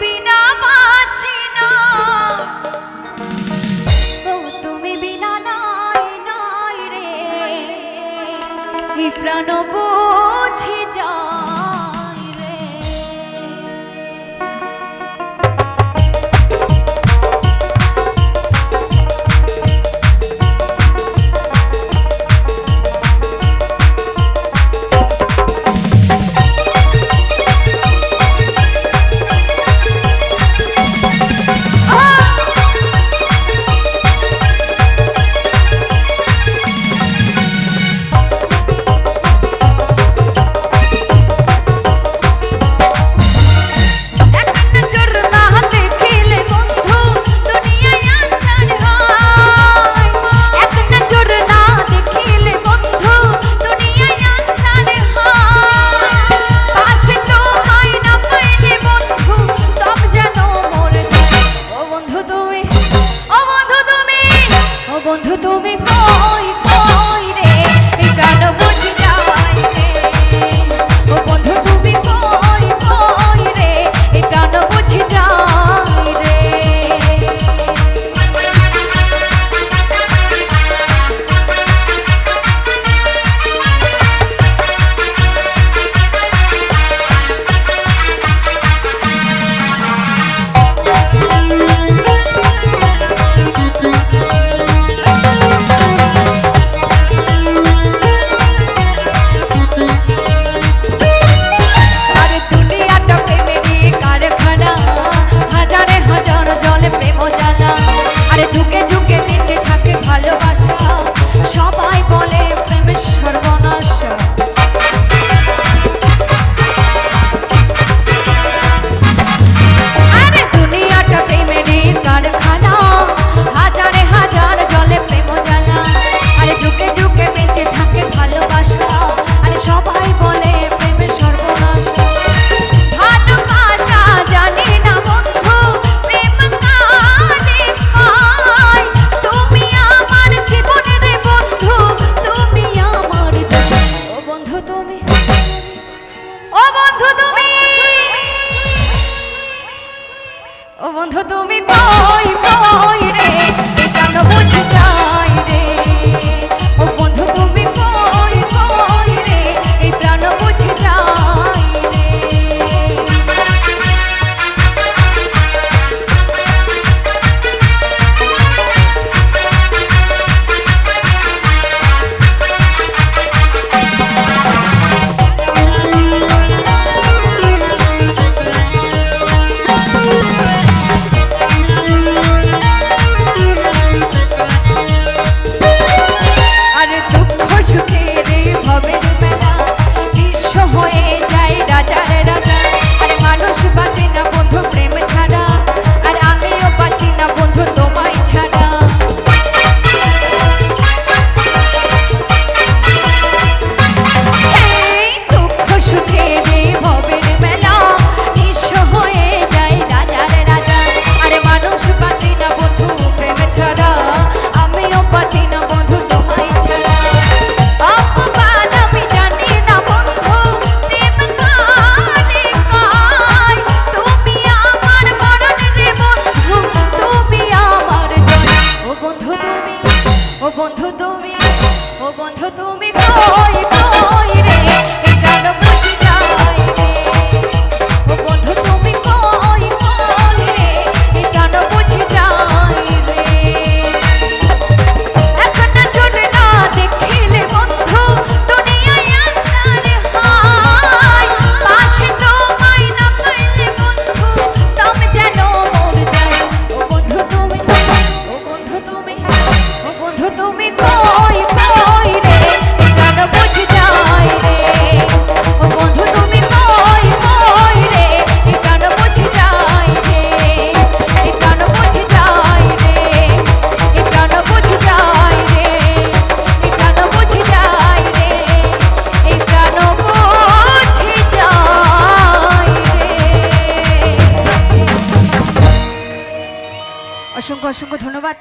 বিনা না তুমি বিনা নাই নাই রে। প্রাণ বুঝে যা। বন্ধু তুমি কো ও বন্ধু তুমি কই কই রে? কেন বুঝে যাও অসংখ্য ধন্যবাদ।